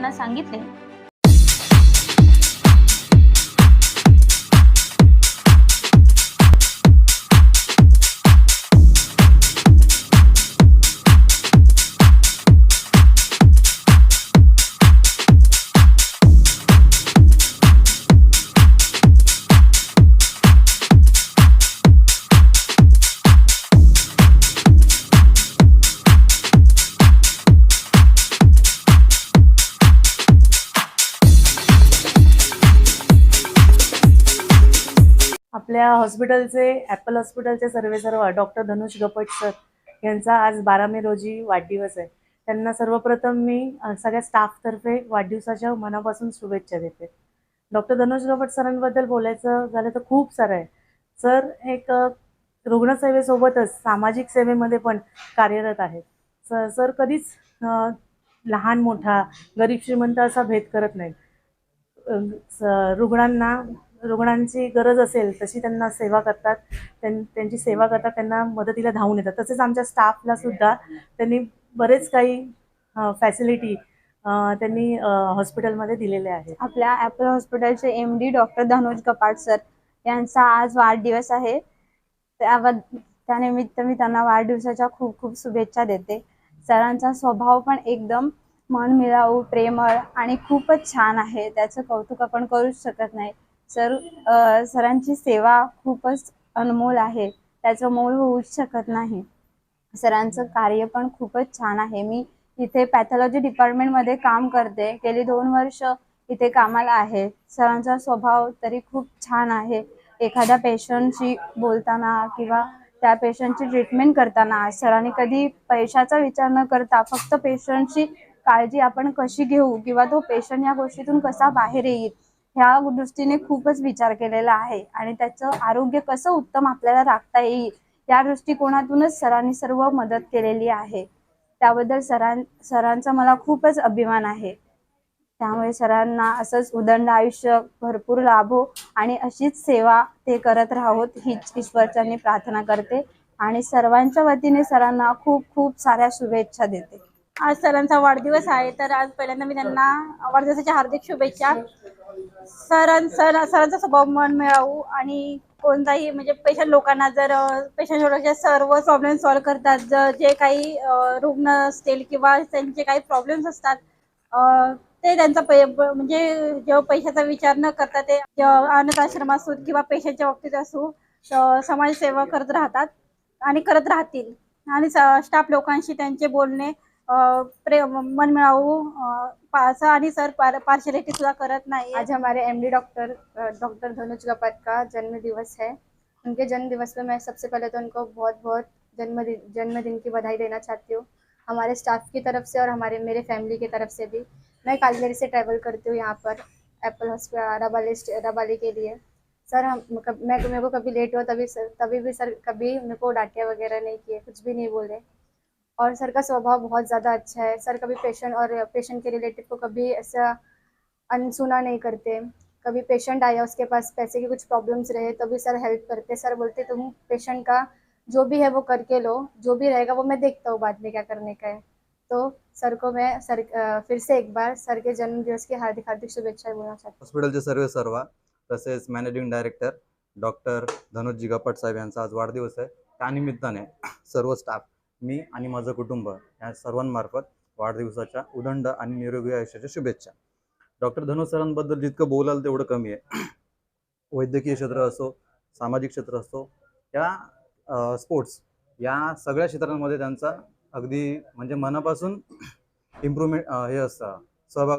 त्यांना सांगितले. आपल्या हॉस्पिटलचे ॲपल हॉस्पिटलचे सर्वे सर्व डॉक्टर धनुष गपट सर यांचा आज बारा मे रोजी वाढदिवस आहे. त्यांना सर्वप्रथम मी सगळ्या स्टाफतर्फे वाढदिवसाच्या मनापासून शुभेच्छा देते. डॉक्टर धनुष गपट सरांबद्दल बोलायचं झालं तर खूप सारं आहे. सर एक रुग्णसेवेसोबतच सामाजिक सेवेमध्ये पण कार्यरत आहेत. सर सर कधीच लहान मोठा गरीब श्रीमंत असा भेद करत नाहीत. स- रुग्णांना रुग्णांची गरज असेल तशी त्यांना सेवा करतात. त्यां त्यांची सेवा करतात त्यांना मदतीला धावून येतात. तसेच आमच्या स्टाफला सुद्धा त्यांनी बरेच काही फॅसिलिटी त्यांनी हॉस्पिटलमध्ये दिलेल्या आहेत. आपल्या ॲपल हॉस्पिटलचे M D doctor Dhanuj Kapat sir यांचा आज वाढदिवस आहे. त्याबद त्यानिमित्त मी त्यांना वाढदिवसाच्या खूप खूप शुभेच्छा देते. सरांचा स्वभाव पण एकदम मनमिळाऊ प्रेमळ आणि खूपच छान आहे. त्याचं कौतुक आपण करूच शकत नाही. सर सरांची सेवा खूपच अनमोल आहे. त्याचं मोल होऊच शकत नाही. सरांचं कार्य पण खूपच छान आहे. मी इथे पॅथॉलॉजी डिपार्टमेंटमध्ये काम करते. गेली दोन वर्ष इथे कामाला आहे. सरांचा स्वभाव तरी खूप छान आहे. एखाद्या पेशंटशी बोलताना किंवा त्या पेशंटची ट्रीटमेंट करताना सरांनी कधी पैशाचा विचार न करता फक्त पेशंटची काळजी आपण कशी घेऊ किंवा तो पेशंट या गोष्टीतून कसा बाहेर येईल ह्या दृष्टीने खूपच विचार केलेला आहे आणि त्याचं आरोग्य कसं उत्तम आपल्याला राखता येईल या दृष्टिकोनातूनच सरांनी सर्व मदत केलेली आहे. त्याबद्दल सरां सरांचा मला खूपच अभिमान आहे. त्यामुळे सरांना असंच उदंड आयुष्य भरपूर लाभो आणि अशीच सेवा ते करत राहोत हीच ईश्वरचरणी प्रार्थना करते आणि सर्वांच्या वतीने सरांना खूप खूप साऱ्या शुभेच्छा देते. आज सरांचा वाढदिवस आहे तर आज पहिल्यांदा मी त्यांना वाढदिवसाच्या हार्दिक शुभेच्छा. सरां सर सरांचा स्वभाव मन मिळावू आणि कोणताही म्हणजे पेशंट लोकांना जर पेशंट सर्व प्रॉब्लेम सॉल्व्ह करतात. जर जे काही रुग्ण असतील किंवा त्यांचे काही प्रॉब्लेम्स असतात ते त्यांचा पै म्हणजे जेव्हा पैशाचा विचार न करता ते अनाथ आश्रम असो किंवा पेशंटच्या बाबतीत असो समाजसेवा करत राहतात आणि करत राहतील. आणि स्टाफ लोकांशी त्यांचे बोलणे प्रेम, मन मिळावू आणि सर पार पार्शलिटी सुद्धा करत आज हमारे MD doctor doctor Dhanuj Gapat का जन्म दिवस है. उनके जन्म दिवस पे मैं सबसे पहले तो उनको बहुत बहुत जन्मदिन जन्मदिन की बधाई देना चाहती हूँ. हमारे स्टाफ की तरफ़ से और हमारे, मेरे फैमिली की तरफ़ से भी. मैं कालगरी से ट्रैवल करती हूँ यहाँ पर एप्पल हॉस्पिटल रबाली रबाली के लिए. सर, हम मैं, मेरे को कभी लेट हुआ तभी सर, तभी भी सर कभी मेरे को डांटे वगैरह नहीं किए, कुछ भी नहीं बोले. और सर का स्वभाव बहुत ज़्यादा अच्छा है। सर कभी पेशेंट और पेशेंट के रिलेटिव को कभी ऐसा अनसुना नहीं करते। कभी पेशेंट आया उसके पास पैसे की कुछ प्रॉब्लम्स रहे तो भी सर हेल्प करते। सर बोलते, तुम पेशेंट का जो भी है वो करके लो। जो भी रहेगा वो मैं देखता हूँ बाद में क्या करने का है। तो सर को मैं सर फिर से एक बार सर के जन्मदिवस की हार्दिक हार्दिक शुभेच्छा बोलना चाहती हूँ। हॉस्पिटलचे सर्व सर्व तसेच मॅनेजिंग डायरेक्टर डॉक्टर धनुषजी गपट साहेब यांचा आज वाढदिवस आहे त्यानिमित्ताने सर्व स्टाफ मी आणि माझं कुटुंब या सर्वांमार्फत वाढदिवसाच्या उदंड आणि निरोगी आयुष्याच्या शुभेच्छा. डॉक्टर धनुष सरांबद्दल जितकं बोलाल तेवढं कमी आहे. वैद्यकीय क्षेत्र असो सामाजिक क्षेत्र असो या स्पोर्ट्स या सगळ्या क्षेत्रांमध्ये त्यांचा अगदी म्हणजे मनापासून इम्प्रूव्हमेंट हे असतं सहभाग